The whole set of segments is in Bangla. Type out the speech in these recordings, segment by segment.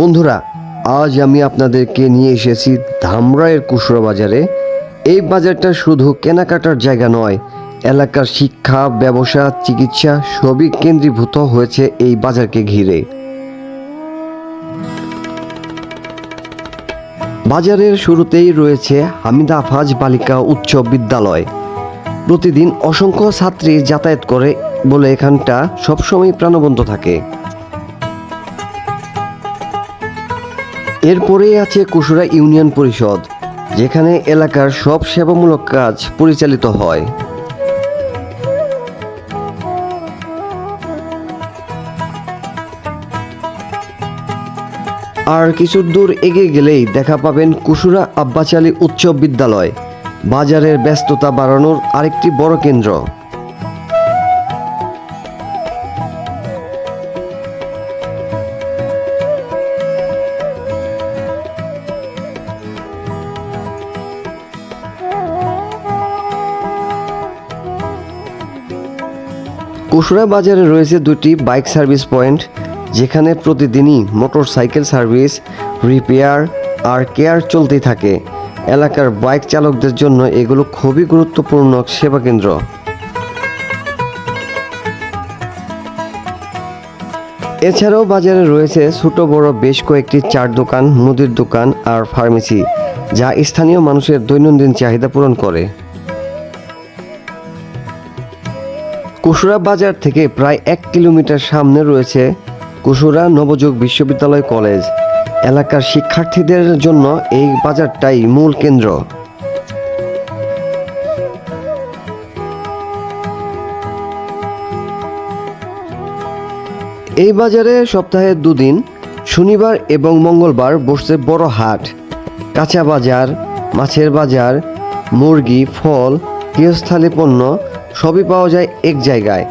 বন্ধুরা, আজ আমি আপনাদেরকে নিয়ে এসেছি ধামরায়ের কুশরা বাজারে। এই বাজারটা শুধু কেনাকাটার জায়গা নয়, এলাকার শিক্ষা, ব্যবসা, চিকিৎসা সবই কেন্দ্রীভূত হয়েছে এই বাজারকে ঘিরে। বাজারের শুরুতেই রয়েছে হামিদা আফাজ বালিকা উচ্চ বিদ্যালয়। প্রতিদিন অসংখ্য ছাত্রী যাতায়াত করে বলে এখানটা সবসময় প্রাণবন্ত থাকে। এরপরেই আছে কুসুরা ইউনিয়ন পরিষদ, যেখানে এলাকার সব সেবামূলক কাজ পরিচালিত হয়। আর কিছু দূর এগিয়ে গেলেই দেখা পাবেন কুসুরা আব্বাচালী উচ্চ বিদ্যালয়, বাজারের ব্যস্ততা বাড়ানোর আরেকটি বড় কেন্দ্র। কুসুরা বাজারে রয়েছে দুটি বাইক সার্ভিস পয়েন্ট, যেখানে প্রতিদিনই মোটর সাইকেল সার্ভিস, রিপেয়ার আর কেয়ার চলতেই থাকে। এলাকার বাইক চালকদের জন্য এগুলো খুবই গুরুত্বপূর্ণ সেবা কেন্দ্র। এছাড়াও বাজারে রয়েছে ছোট, বড় বেশ কয়েকটি চার দোকান, মুদির দোকান আর ফার্মেসি, যা স্থানীয় মানুষের দৈনন্দিন চাহিদা পূরণ করে। কুসুরা বাজার থেকে প্রায় এক কিলোমিটার সামনে রয়েছে কুসুরা নবযুগ বিশ্ববিদ্যালয় কলেজ। এলাকার শিক্ষার্থীদের জন্য এই বাজারটাই মূল কেন্দ্র। এই বাজারে সপ্তাহে দুদিন, শনিবার এবং মঙ্গলবার বসছে বড় হাট। কাঁচা বাজার, মাছের বাজার, মুরগি, ফল, গৃহস্থালী পণ্য সবই পাওয়া যায় এক জায়গায়।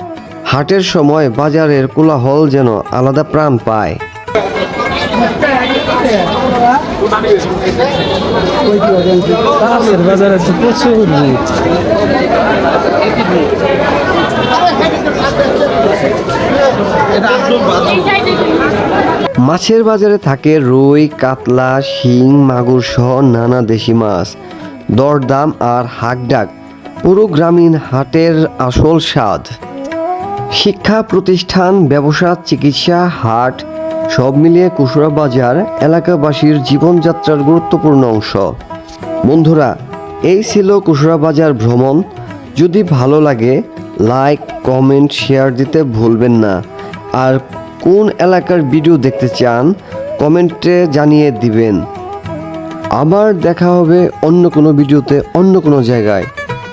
হাটের সময় বাজারের কোলাহল যেন আলাদা প্রাণ পায়। মাছের প্রচুর মাছের বাজারে থাকে রুই কাতলা শিং মাগুর সহ নানা দেশি মাছ। দরদাম আর হাকডাক পুরো গ্রামীণ হাটের আসল স্বাদ। শিক্ষা প্রতিষ্ঠান, ব্যবসা, চিকিৎসা, হাট, সব মিলিয়ে কুসুরা বাজার এলাকাবাসীর জীবনযাত্রার গুরুত্বপূর্ণ অংশ। বন্ধুরা, এই ছিল কুসুরা বাজার ভ্রমণ। যদি ভালো লাগে, লাইক, কমেন্ট, শেয়ার দিতে ভুলবেন না। আর কোন এলাকার ভিডিও দেখতে চান, কমেন্টে জানিয়ে দিবেন। আবার দেখা হবে অন্য কোনো ভিডিওতে অন্য কোনো জায়গায়।